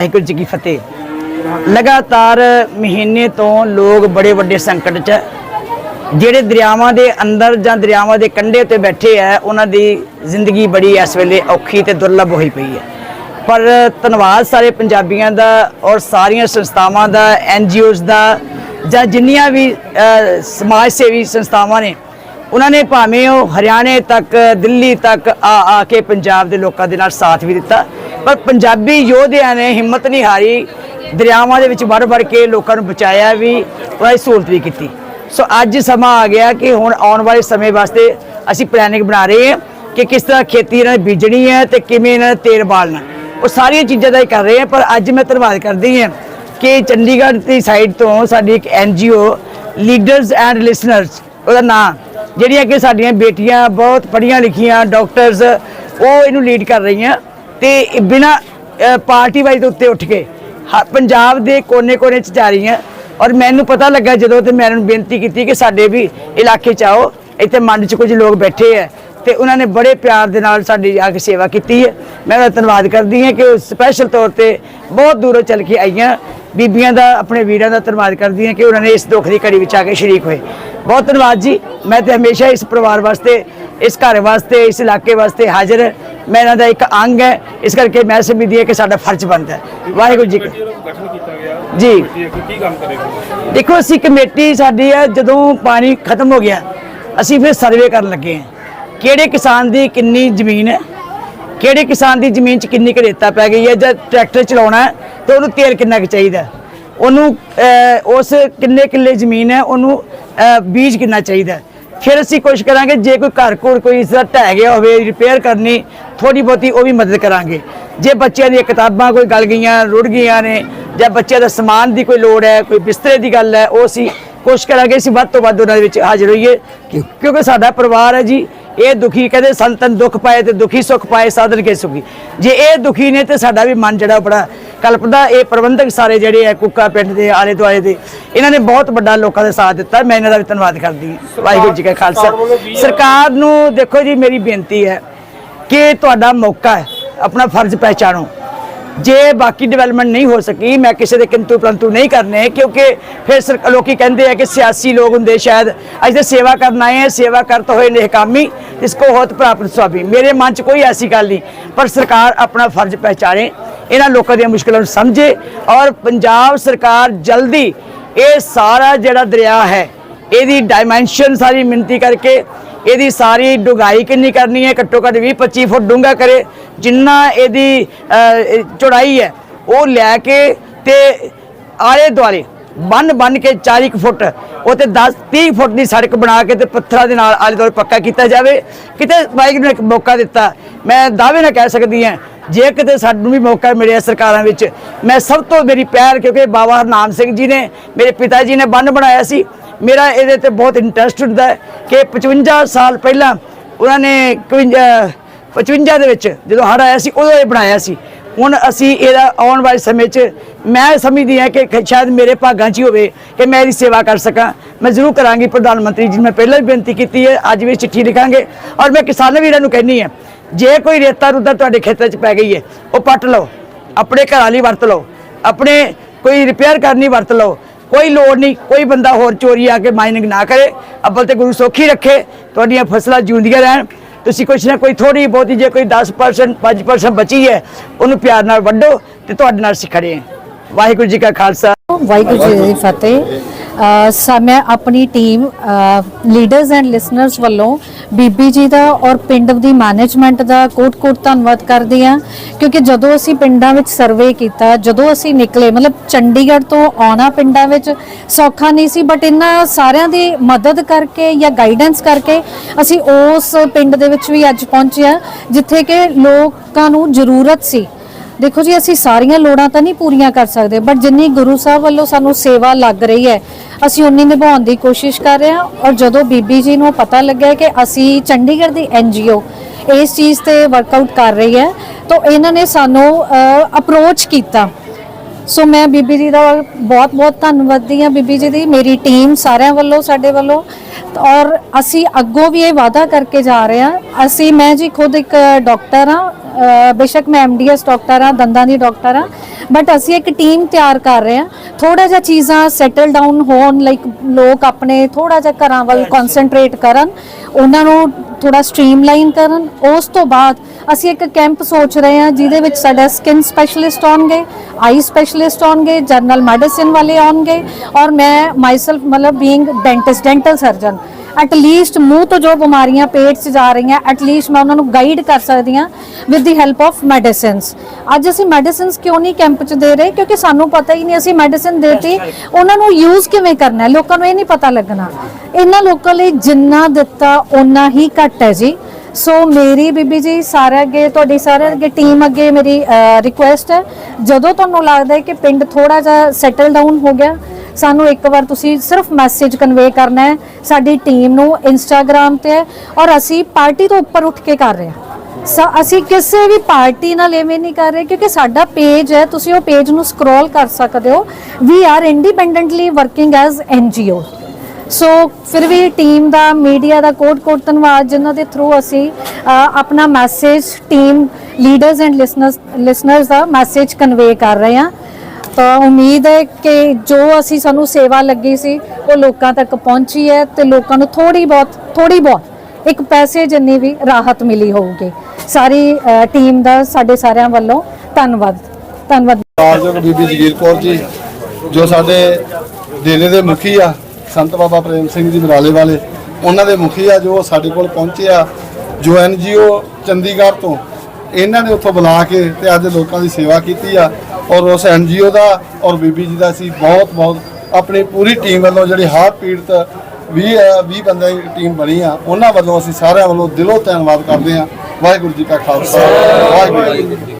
ਵਾਹਿਗੁਰੂ ਜੀ ਕੀ ਫਤਿਹ। ਲਗਾਤਾਰ ਮਹੀਨੇ ਤੋਂ ਲੋਕ ਬੜੇ ਵੱਡੇ ਸੰਕਟ 'ਚ ਜਿਹੜੇ ਦਰਿਆਵਾਂ ਦੇ ਅੰਦਰ ਜਾਂ ਦਰਿਆਵਾਂ ਦੇ ਕੰਢੇ ਤੇ ਬੈਠੇ ਆ ਉਹਨਾਂ ਦੀ ਜ਼ਿੰਦਗੀ ਬੜੀ ਇਸ ਵੇਲੇ ਔਖੀ ਤੇ ਦੁਰਲਭ ਹੋਈ ਪਈ ਹੈ। ਪਰ ਧੰਨਵਾਦ ਸਾਰੇ ਪੰਜਾਬੀਆਂ ਦਾ ਔਰ ਸਾਰੀਆਂ ਸੰਸਥਾਵਾਂ ਦਾ ਐਨਜੀਓਜ਼ ਦਾ ਜਾਂ ਜਿੰਨੀਆਂ ਵੀ ਸਮਾਜ ਸੇਵੀ ਸੰਸਥਾਵਾਂ ਨੇ ਉਹਨਾਂ ਨੇ ਭਾਵੇਂ ਉਹ ਹਰਿਆਣੇ ਤੱਕ, ਦਿੱਲੀ ਤੱਕ ਆ ਆ ਕੇ ਪੰਜਾਬ ਦੇ ਲੋਕਾਂ ਦੇ ਨਾਲ ਸਾਥ ਵੀ ਦਿੱਤਾ। ਪਰ ਪੰਜਾਬੀ ਯੋਧਿਆਂ ਨੇ ਹਿੰਮਤ ਨਹੀਂ ਹਾਰੀ, ਦਰਿਆਵਾਂ ਦੇ ਵਿੱਚ ਵੜ ਵੜ ਕੇ ਲੋਕਾਂ ਨੂੰ ਬਚਾਇਆ ਵੀ, ਉਹਨਾਂ ਦੀ ਸਹੂਲਤ ਵੀ ਕੀਤੀ। ਸੋ ਅੱਜ ਸਮਾਂ ਆ ਗਿਆ ਕਿ ਹੁਣ ਆਉਣ ਵਾਲੇ ਸਮੇਂ ਵਾਸਤੇ ਅਸੀਂ ਪਲੈਨਿੰਗ ਬਣਾ ਰਹੇ ਹਾਂ ਕਿ ਕਿਸ ਤਰ੍ਹਾਂ ਖੇਤੀ ਇਹਨਾਂ ਨੇ ਬੀਜਣੀ ਹੈ ਤੇ ਕਿਵੇਂ ਇਹਨਾਂ ਨੇ ਤੇਲ ਬਾਲਣਾ। ਉਹ ਸਾਰੀਆਂ ਚੀਜ਼ਾਂ ਦਾ ਹੀ ਕਰ ਰਹੇ ਹਾਂ, ਪਰ ਅੱਜ ਮੈਂ ਧੰਨਵਾਦ ਕਰਦੀ ਹਾਂ ਕਿ ਚੰਡੀਗੜ੍ਹ ਦੀ ਸਾਈਡ ਤੋਂ ਸਾਡੀ ਇੱਕ ਐਨਜੀਓ ਲੀਡਰਸ ਐਂਡ ਲਿਸਨਰਸ ਉਹਦਾ ਨਾਮ ਜਿਹੜੀਆਂ ਕਿ ਸਾਡੀਆਂ ਬੇਟੀਆਂ ਬਹੁਤ ਪੜ੍ਹੀਆਂ ਲਿਖੀਆਂ ਡਾਕਟਰਸ ਉਹ ਇਹਨੂੰ ਲੀਡ ਕਰ ਰਹੀਆਂ ਤੇ ਬਿਨਾ ਪਾਰਟੀ ਵਾਈਜ਼ ਦੇ ਉੱਤੇ ਉੱਠ ਕੇ ਹ- ਪੰਜਾਬ ਦੇ ਕੋਨੇ-ਕੋਨੇ ਚ ਜਾ ਰਹੀਆਂ ਔਰ ਮੈਨੂੰ ਪਤਾ ਲੱਗਾ ਜਦੋਂ ਤੇ ਮੈਂ ਇਹਨਾਂ ਨੂੰ ਬੇਨਤੀ ਕੀਤੀ ਕਿ ਸਾਡੇ ਵੀ ਇਲਾਕੇ ਚ ਆਓ, ਇੱਥੇ ਮੰਡ ਚ ਕੁਝ ਲੋਕ ਬੈਠੇ ਆ ਤੇ ਉਹਨਾਂ ਨੇ ਬੜੇ ਪਿਆਰ ਦੇ ਨਾਲ ਸਾਡੀ ਆ ਕੇ ਸੇਵਾ ਕੀਤੀ ਹੈ। ਮੈਂ ਉਹਦਾ ਧੰਨਵਾਦ ਕਰਦੀ ਹਾਂ ਕਿ ਉਹ ਸਪੈਸ਼ਲ ਤੌਰ ਤੇ ਬਹੁਤ ਦੂਰੋਂ ਚੱਲ ਕੇ ਆਈਆਂ ਬੀਬੀਆਂ ਦਾ ਆਪਣੇ ਵੀਰਾਂ ਦਾ ਧੰਨਵਾਦ ਕਰਦੀ ਹਾਂ ਕਿ ਉਹਨਾਂ ਨੇ ਇਸ ਦੁੱਖ ਦੀ ਘੜੀ ਵਿੱਚ ਆ ਕੇ ਸ਼ਰੀਕ ਹੋਏ। ਬਹੁਤ ਧੰਨਵਾਦ ਜੀ। ਮੈਂ ਤੇ ਹਮੇਸ਼ਾ ਇਸ ਪਰਿਵਾਰ ਵਾਸਤੇ ਇਸ ਘਰ ਵਾਸਤੇ ਇਸ ਇਲਾਕੇ ਵਾਸਤੇ ਹਾਜ਼ਰ ਹਾਂ। ਮੈਂ ਇਹਨਾਂ ਦਾ ਇੱਕ ਅੰਗ ਹੈ। ਇਸ ਕਰਕੇ ਮੈਂ ਸਮਝਦੀ ਹਾਂ ਕਿ ਸਾਡਾ ਫਰਜ਼ ਬਣਦਾ ਹੈ। ਵਾਹਿਗੁਰੂ ਜੀ ਕਾ ਜੀ। ਦੇਖੋ ਅਸੀਂ ਕਮੇਟੀ ਸਾਡੀ ਹੈ ਜਦੋਂ ਪਾਣੀ ਖਤਮ ਹੋ ਗਿਆ ਅਸੀਂ ਫਿਰ ਸਰਵੇ ਕਰਨ ਲੱਗੇ ਹਾਂ। ਕਿਹੜੇ ਕਿਸਾਨ ਦੀ ਕਿੰਨੀ ਜ਼ਮੀਨ ਹੈ? ਕਿਹੜੇ ਕਿਸਾਨ ਦੀ ਜ਼ਮੀਨ 'ਚ ਕਿੰਨੀ ਕੁ ਰੇਤਾ ਪੈ ਗਈ ਹੈ ਜਾਂ ਟਰੈਕਟਰ ਚਲਾਉਣਾ ਹੈ ਤੇ ਉਹਨੂੰ ਤੇਲ ਕਿੰਨਾ ਕੁ ਚਾਹੀਦਾ ਉਹਨੂੰ ਉਸ ਕਿੰਨੇ ਕਿੱਲੇ ਜ਼ਮੀਨ ਹੈ, ਉਹਨੂੰ ਬੀਜ ਕਿੰਨਾ ਚਾਹੀਦਾ ਫਿਰ ਅਸੀਂ ਕੋਸ਼ਿਸ਼ ਕਰਾਂਗੇ ਜੇ ਕੋਈ ਘਰ ਘਰ ਕੋਈ ਇਸ ਦਾ ਢਹਿ ਗਿਆ ਹੋਵੇ ਰਿਪੇਅਰ ਕਰਨੀ ਥੋੜੀ ਬਹੁਤੀ ਉਹ ਵੀ ਮਦਦ ਕਰਾਂਗੇ। ਜੇ ਬੱਚਿਆਂ ਦੀਆਂ ਕਿਤਾਬਾਂ ਕੋਈ ਗਲ ਗਈਆਂ, ਰੁੜ ਗਈਆਂ ਨੇ ਜਾਂ ਬੱਚਿਆਂ ਦਾ ਸਮਾਨ ਦੀ ਕੋਈ ਲੋੜ ਹੈ, ਕੋਈ ਬਿਸਤਰੇ ਦੀ ਗੱਲ ਹੈ, ਉਹ ਅਸੀਂ ਕੋਸ਼ਿਸ਼ ਕਰਾਂਗੇ ਅਸੀਂ ਵੱਧ ਤੋਂ ਵੱਧ ਉਹਨਾਂ ਦੇ ਵਿੱਚ ਹਾਜ਼ਰ ਹੋਈਏ ਕਿਉਂ- ਕਿਉਂਕਿ ਸਾਡਾ ਪਰਿਵਾਰ ਹੈ ਜੀ ਇਹ ਦੁਖੀ ਕਹਿੰਦੇ ਸੰਤਨ ਦੁੱਖ ਪਾਏ ਤੇ ਦੁਖੀ ਸੁਖ ਪਾਏ ਸਾਧਨ ਕੇ ਸੁਖੀ? ਜੇ ਇਹ ਦੁਖੀ ਨੇ ਤੇ ਸਾਡਾ ਵੀ ਮਨ ਜਿਹੜਾ ਬੜਾ ਕਲਪਦਾ ਇਹ ਪ੍ਰਬੰਧਕ ਸਾਰੇ ਜਿਹੜੇ ਆ ਕੁੱਕਾ ਪਿੰਡ ਦੇ ਆਲੇ ਦੁਆਲੇ ਦੇ ਇਹਨਾਂ ਨੇ ਬਹੁਤ ਵੱਡਾ ਲੋਕਾਂ ਦਾ ਸਾਥ ਦਿੱਤਾ ਮੈਂ ਇਹਨਾਂ ਦਾ ਵੀ ਧੰਨਵਾਦ ਕਰਦੀ ਹਾਂ। ਵਾਹਿਗੁਰੂ ਜੀ ਕਾ ਖਾਲਸਾ। ਸਰਕਾਰ ਨੂੰ ਦੇਖੋ ਜੀ ਮੇਰੀ ਬੇਨਤੀ ਹੈ ਕਿ ਤੁਹਾਡਾ ਮੌਕਾ ਹੈ ਆਪਣਾ ਫਰਜ਼ ਪਹਿਚਾਣੋ। ਜੇ ਬਾਕੀ ਡਿਵੈਲਪਮੈਂਟ ਨਹੀਂ ਹੋ ਸਕੀ, ਮੈਂ ਕਿਸੇ ਦੇ ਕਿੰਤੂ ਪਰੰਤੂ ਨਹੀਂ ਕਰਨੇ, ਕਿਉਂਕਿ ਫਿਰ ਸਰ- ਲੋਕੀ ਕਹਿੰਦੇ ਆ ਕਿ ਸਿਆਸੀ ਲੋਕ ਹੁੰਦੇ ਸ਼ਾਇਦ। ਅਸੀਂ ਤਾਂ ਸੇਵਾ ਕਰਨ ਆਏ ਆ, ਸੇਵਾ ਕਰਤ ਹੋਏ ਨਿਹਕਾਮੀ ਇਸ ਕੋ ਹੋਤ ਪ੍ਰਾਪਤ ਸੁਆਬੀ ਮੇਰੇ ਮਨ 'ਚ ਕੋਈ ਐਸੀ ਗੱਲ ਨਹੀਂ, ਪਰ ਸਰਕਾਰ ਆਪਣਾ ਫਰਜ਼ ਪਹਿਚਾਣੇ, ਇਹਨਾਂ ਲੋਕਾਂ ਦੀਆਂ ਮੁਸ਼ਕਲਾਂ ਨੂੰ ਸਮਝੇ ਔਰ ਪੰਜਾਬ ਸਰਕਾਰ ਜਲਦੀ ਇਹ ਸਾਰਾ ਜਿਹੜਾ ਦਰਿਆ ਹੈ, ਇਹਦੀ ਡਾਈਮੈਂਸ਼ਨ ਸਾਰੀ ਮਿਣਤੀ ਕਰਕੇ ਇਹਦੀ ਸਾਰੀ ਡੁਗਾਈ ਕਿੰਨੀ ਕਰਨੀ ਹੈ? ਘੱਟੋ ਘੱਟ 20 25 ਫੁੱਟ ਡੂੰਘਾ ਕਰੇ। ਜਿੰਨਾ ਇਹਦੀ ਚੌੜਾਈ ਹੈ, ਉਹ ਲੈ ਕੇ ਤੇ ਆਲੇ ਦੁਆਲੇ ਬੰਨ ਬੰਨ ਕੇ 40 ਕੁ ਫੁੱਟ ਉਹ ਤੇ 10 30 ਫੁੱਟ ਦੀ ਸੜਕ ਬਣਾ ਕੇ ਤੇ ਪੱਥਰਾਂ ਦੇ ਨਾਲ ਆਲੇ ਦੁਆਲੇ ਪੱਕਾ ਕੀਤਾ ਜਾਵੇ। ਕਿਤੇ ਵਾਹਿਗੁਰੂ ਨੇ ਇੱਕ ਮੌਕਾ ਦਿੱਤਾ। ਮੈਂ ਦਾਅਵੇ ਨਾਲ ਕਹਿ ਸਕਦੀ ਹਾਂ, ਜੇ ਕਿਤੇ ਸਾਨੂੰ ਵੀ ਮੌਕਾ ਮਿਲਿਆ ਸਰਕਾਰਾਂ ਵਿੱਚ, ਮੈਂ ਸਭ ਤੋਂ ਮੇਰੀ ਪਹਿਲ ਕਿਉਂਕਿ ਬਾਬਾ ਹਰਨਾਮ ਸਿੰਘ ਜੀ ਨੇ, ਮੇਰੇ ਪਿਤਾ ਜੀ ਨੇ ਬੰਨ ਬਣਾਇਆ ਸੀ। ਮੇਰਾ ਇਹਦੇ ਤੇ ਬਹੁਤ ਇੰਟਰਸਟ ਹੁੰਦਾ ਕਿ 55 ਸਾਲ ਪਹਿਲਾਂ ਉਹਨਾਂ ਨੇ 51 55 ਦੇ ਵਿੱਚ ਜਦੋਂ ਹੜ੍ਹ ਆਇਆ ਸੀ, ਉਦੋਂ ਇਹ ਬਣਾਇਆ ਸੀ। ਹੁਣ ਅਸੀਂ ਇਹਦਾ ਆਉਣ ਵਾਲੇ ਸਮੇਂ 'ਚ ਮੈਂ ਸਮਝਦੀ ਹਾਂ ਕਿ ਸ਼ਾਇਦ ਮੇਰੇ ਭਾਗਾਂ 'ਚ ਹੀ ਹੋਵੇ ਕਿ ਮੈਂ ਇਹਦੀ ਸੇਵਾ ਕਰ ਸਕਾਂ। ਮੈਂ ਜ਼ਰੂਰ ਕਰਾਂਗੀ। ਪ੍ਰਧਾਨ ਮੰਤਰੀ ਜੀ, ਮੈਂ ਪਹਿਲਾਂ ਵੀ ਬੇਨਤੀ ਕੀਤੀ ਹੈ, ਅੱਜ ਵੀ ਚਿੱਠੀ ਲਿਖਾਂਗੇ ਔਰ ਮੈਂ ਕਿਸਾਨ ਵੀਰਾਂ ਨੂੰ ਕਹਿੰਨੀ ਹੈ, ਜੇ ਕੋਈ ਰੇਤਾ ਰੁੱਦਾ ਤੁਹਾਡੇ ਖੇਤਾਂ 'ਚ ਪੈ ਗਈ ਹੈ, ਉਹ ਪੱਟ ਲਓ, ਆਪਣੇ ਘਰਾਂ ਲਈ ਵਰਤ ਲਓ, ਆਪਣੇ ਕੋਈ ਰਿਪੇਅਰ ਕਰਨੀ ਵਰਤ ਲਓ ਕੋਈ ਲੋੜ ਨਹੀਂ, ਕੋਈ ਬੰਦਾ ਹੋਰ ਚੋਰੀ ਆ ਕੇ ਮਾਈਨਿੰਗ ਨਾ ਕਰੇ, ਅੱਬਲ ਤੇ ਗੁਰੂ ਸੌਖੀ ਰੱਖੇ, ਤੁਹਾਡੀਆਂ ਫਸਲਾਂ ਜਿਉਂਦੀਆਂ ਰਹਿਣ। ਤੁਸੀਂ ਕੁਛ ਨਾ ਕੋਈ ਥੋੜੀ ਬਹੁਤੀ ਜੇ ਕੋਈ 10% 5% ਬਚੀ ਹੈ, ਉਹਨੂੰ ਪਿਆਰ ਨਾਲ ਵੱਢੋ ਤੇ ਤੁਹਾਡੇ ਨਾਲ ਸਿਖੜੇ ਵਾਹਿਗੁਰੂ ਜੀ ਕਾ ਖਾਲਸਾ। ਵਾਹਿਗੁਰੂ ਜੀ ਦੀ ਫਤਿਹ। ਮੈਂ ਆਪਣੀ ਟੀਮ ਲੀਡਰਸ ਐਂਡ ਲਿਸਨਰਸ ਵੱਲੋਂ ਬੀਬੀ ਜੀ ਦਾ ਔਰ ਪਿੰਡ ਦੀ ਮੈਨੇਜਮੈਂਟ ਦਾ ਕੋਟ-ਕੋਟ ਧੰਨਵਾਦ ਕਰਦੀ ਹਾਂ, ਕਿਉਂਕਿ ਜਦੋਂ ਅਸੀਂ ਪਿੰਡਾਂ ਵਿੱਚ ਸਰਵੇ ਕੀਤਾ, ਜਦੋਂ ਅਸੀਂ ਨਿਕਲੇ, ਮਤਲਬ ਚੰਡੀਗੜ੍ਹ ਤੋਂ ਆਉਣਾ ਪਿੰਡਾਂ ਵਿੱਚ ਸੌਖਾ ਨਹੀਂ ਸੀ ਬਟ ਇਹਨਾਂ ਸਾਰਿਆਂ ਦੀ ਮਦਦ ਕਰਕੇ ਜਾਂ ਗਾਈਡੈਂਸ ਕਰਕੇ ਅਸੀਂ ਉਸ ਪਿੰਡ ਦੇ ਵਿੱਚ ਵੀ ਅੱਜ ਪਹੁੰਚੇ ਹਾਂ, ਜਿੱਥੇ ਕਿ ਲੋਕਾਂ ਨੂੰ ਜ਼ਰੂਰਤ ਸੀ। ਦੇਖੋ ਜੀ, ਅਸੀਂ ਸਾਰੀਆਂ ਲੋੜਾਂ ਤਾਂ ਨਹੀਂ ਪੂਰੀਆਂ ਕਰ ਸਕਦੇ ਬਟ ਜਿੰਨੀ ਗੁਰੂ ਸਾਹਿਬ ਵੱਲੋਂ ਸਾਨੂੰ ਸੇਵਾ ਲੱਗ ਰਹੀ ਹੈ, ਅਸੀਂ ਉਨੀ ਨਿਭਾਉਣ ਦੀ ਕੋਸ਼ਿਸ਼ ਕਰ ਰਹੇ ਹਾਂ ਔਰ ਜਦੋਂ ਬੀਬੀ ਜੀ ਨੂੰ ਪਤਾ ਲੱਗਿਆ ਕਿ ਅਸੀਂ ਚੰਡੀਗੜ੍ਹ ਦੀ ਐਨਜੀਓ ਇਸ ਚੀਜ਼ ਤੇ ਵਰਕਆਊਟ ਕਰ ਰਹੀ ਹੈ, ਤਾਂ ਇਹਨਾਂ ਨੇ ਸਾਨੂੰ ਅਪਰੋਚ ਕੀਤਾ। ਸੋ ਮੈਂ ਬੀਬੀ ਜੀ ਦਾ ਬਹੁਤ ਬਹੁਤ ਧੰਨਵਾਦੀ ਹਾਂ, ਬੀਬੀ ਜੀ ਦੀ, ਮੇਰੀ ਟੀਮ ਸਾਰਿਆਂ ਵੱਲੋਂ, ਸਾਡੇ ਵੱਲੋਂ। ਔਰ ਅਸੀਂ ਅੱਗੋਂ ਵੀ ਇਹ ਵਾਅਦਾ ਕਰਕੇ ਜਾ ਰਹੇ ਹਾਂ, ਅਸੀਂ, ਮੈਂ ਜੀ ਖੁਦ ਇੱਕ ਡਾਕਟਰ ਹਾਂ ਬੇਸ਼ੱਕ ਮੈਂ ਐਮਡੀਐਸ ਡਾਕਟਰ ਆ ਦੰਦਾਂ ਦੀ ਡਾਕਟਰ ਆ ਬਟ ਅਸੀਂ ਇੱਕ ਟੀਮ ਤਿਆਰ ਕਰ ਰਹੇ ਹਾਂ। ਥੋੜਾ ਜਿਹਾ ਚੀਜ਼ਾਂ ਸੈਟਲ ਡਾਊਨ ਹੋਣ ਲਾਈਕ ਲੋਕ ਆਪਣੇ ਥੋੜਾ ਜਿਹਾ ਘਰਾਂ ਵੱਲ ਕਨਸੈਂਟਰੇਟ ਕਰਨ ਉਹਨਾਂ ਨੂੰ ਥੋੜਾ ਸਟ੍ਰੀਮਲਾਈਨ ਕਰਨ। ਉਸ ਤੋਂ ਬਾਅਦ ਅਸੀਂ ਇੱਕ ਕੈਂਪ ਸੋਚ ਰਹੇ ਹਾਂ ਜਿਹਦੇ ਵਿੱਚ ਸਾਡਾ ਸਕਿਨ ਸਪੈਸ਼ਲਿਸਟ ਆਉਣਗੇ ਆਈ ਸਪੈਸ਼ਲਿਸਟ ਆਉਣਗੇ ਜਨਰਲ ਮੈਡੀਸਿਨ ਵਾਲੇ ਆਉਣਗੇ ਔਰ ਮੈਂ ਮਾਈਸੈਲਫ ਮਤਲਬ being dentist dental surgeon at least ਮੂੰਹ ਤੋਂ ਜੋ ਬਿਮਾਰੀਆਂ ਪੇਟ 'ਚ ਜਾ ਰਹੀਆਂ ਐਟ ਲੀਸਟ ਮੈਂ ਉਹਨਾਂ ਨੂੰ ਗਾਈਡ ਕਰ ਸਕਦੀ ਹਾਂ with the help of medicines ਅੱਜ ਅਸੀਂ ਮੈਡੀਸਿਨਸ ਕਿਉਂ ਨਹੀਂ ਕੈਂਪ 'ਚ ਦੇ ਰਹੇ? ਕਿਉਂਕਿ ਸਾਨੂੰ ਪਤਾ ਹੀ ਨਹੀਂ ਅਸੀਂ ਮੈਡੀਸਿਨ ਦੇਤੀ ਉਹਨਾਂ ਨੂੰ ਯੂਜ਼ ਕਿਵੇਂ ਕਰਨਾ ਹੈ? ਲੋਕਾਂ ਨੂੰ ਇਹ ਨਹੀਂ ਪਤਾ ਲੱਗਣਾ। ਇਹਨਾਂ ਲੋਕਾਂ ਲਈ ਜਿੰਨਾ ਦਿੱਤਾ ਓਨਾ ਹੀ ਘੱਟ ਹੈ ਜੀ। ਸੋ ਮੇਰੀ ਬੀਬੀ ਜੀ ਸਾਰੇ ਅੱਗੇ ਤੁਹਾਡੀ ਸਾਰੇ ਅੱਗੇ ਟੀਮ ਅੱਗੇ ਮੇਰੀ ਰਿਕੁਐਸਟ ਹੈ। ਜਦੋਂ ਤੁਹਾਨੂੰ ਲੱਗਦਾ ਹੈ ਕਿ ਪਿੰਡ ਥੋੜਾ ਜਿਹਾ ਸੈਟਲ ਡਾਊਨ ਹੋ ਗਿਆ ਸਾਨੂੰ ਇੱਕ ਵਾਰ ਤੁਸੀਂ ਸਿਰਫ ਮੈਸੇਜ ਕਨਵੇ ਕਰਨਾ ਹੈ, ਸਾਡੀ ਟੀਮ ਨੂੰ ਇੰਸਟਾਗ੍ਰam ਤੇ ਔਰ ਅਸੀਂ ਪਾਰਟੀ ਤੋਂ ਉੱਪਰ ਉੱਠ ਕੇ ਕਰ ਰਹੇ ਹਾਂ। ਸ- ਅਸੀਂ ਕਿਸੇ ਵੀ ਪਾਰਟੀ ਨਾਲ ਐਵੇਂ ਨਹੀਂ ਕਰ ਰਹੇ ਕਿਉਂਕਿ ਸਾਡਾ ਪੇਜ ਹੈ, ਤੁਸੀਂ ਉਹ ਪੇਜ ਨੂੰ ਸਕਰੋਲ ਕਰ ਸਕਦੇ ਹੋ। We are independently working as NGO so ਫਿਰ ਵੀ ਟੀਮ ਦਾ ਮੀਡੀਆ ਦਾ ਕੋਟ ਕੋਟ ਧੰਨਵਾਦ, ਜਿਨ੍ਹਾਂ ਦੇ ਥਰੂ ਅਸੀਂ ਆਪਣਾ message team leaders and listeners listeners the message convey ਕਰ ਰਹੇ ਹਾਂ। ਉਮੀਦ ਹੈ ਕਿ ਜੋ ਅਸੀਂ ਸਾਨੂੰ ਸੇਵਾ ਲੱਗੀ ਸੀ, ਉਹ ਲੋਕਾਂ ਤੱਕ ਪਹੁੰਚੀ ਹੈ ਤੇ ਲੋਕਾਂ ਨੂੰ ਥੋੜੀ ਬਹੁਤ ਥੋੜੀ ਬਹੁਤ ਇੱਕ ਪੈਸੇ ਜਿੰਨੀ ਵੀ ਰਾਹਤ ਮਿਲੀ ਹੋਊਗੀ। ਸਾਰੀ ਟੀਮ ਦਾ ਸਾਡੇ ਸਾਰਿਆਂ ਵੱਲੋਂ ਧੰਨਵਾਦ ਧੰਨਵਾਦ। ਕਾਰਜੋਗ ਬੀਬੀ ਜਗੀਰ ਕੌਰ ਜੀ, ਜੋ ਸਾਡੇ ਡੇਰੇ ਦੇ ਮੁਖੀ ਆ, ਸੰਤ ਬਾਬਾ ਪ੍ਰੇਮ ਸਿੰਘ ਜੀ ਬਰਾਲੇ ਵਾਲੇ, ਉਹਨਾਂ ਦੇ ਮੁਖੀ ਆ ਜੋ ਸਾਡੇ ਕੋਲ ਪਹੁੰਚੇ ਆ, ਜੋ ਐਨਜੀਓ ਚੰਡੀਗੜ੍ਹ ਤੋਂ, ਇਹਨਾਂ ਨੇ ਉੱਥੋਂ ਬੁਲਾ ਕੇ ਤੇ ਅੱਜ ਲੋਕਾਂ ਦੀ ਸੇਵਾ ਕੀਤੀ ਆ। ਔਰ ਉਸ ਐਨਜੀਓ ਦਾ ਔਰ ਬੀਬੀ ਜੀ ਦਾ ਅਸੀਂ ਬਹੁਤ ਬਹੁਤ ਆਪਣੀ ਪੂਰੀ ਟੀਮ ਵੱਲੋਂ ਜਿਹੜੀ ਹਾਰਟ ਪੀੜਤ 20 20 ਬੰਦੇ ਦੀ ਟੀਮ ਬਣੀ ਆ, ਉਹਨਾਂ ਵੱਲੋਂ ਅਸੀਂ ਸਾਰਿਆਂ ਵੱਲੋਂ ਦਿਲੋਂ ਧੰਨਵਾਦ ਕਰਦੇ ਆ ਵਾਹਿਗੁਰੂ ਜੀ ਕਾ ਖਾਲਸਾ, ਵਾਹਿਗੁਰੂ ਜੀ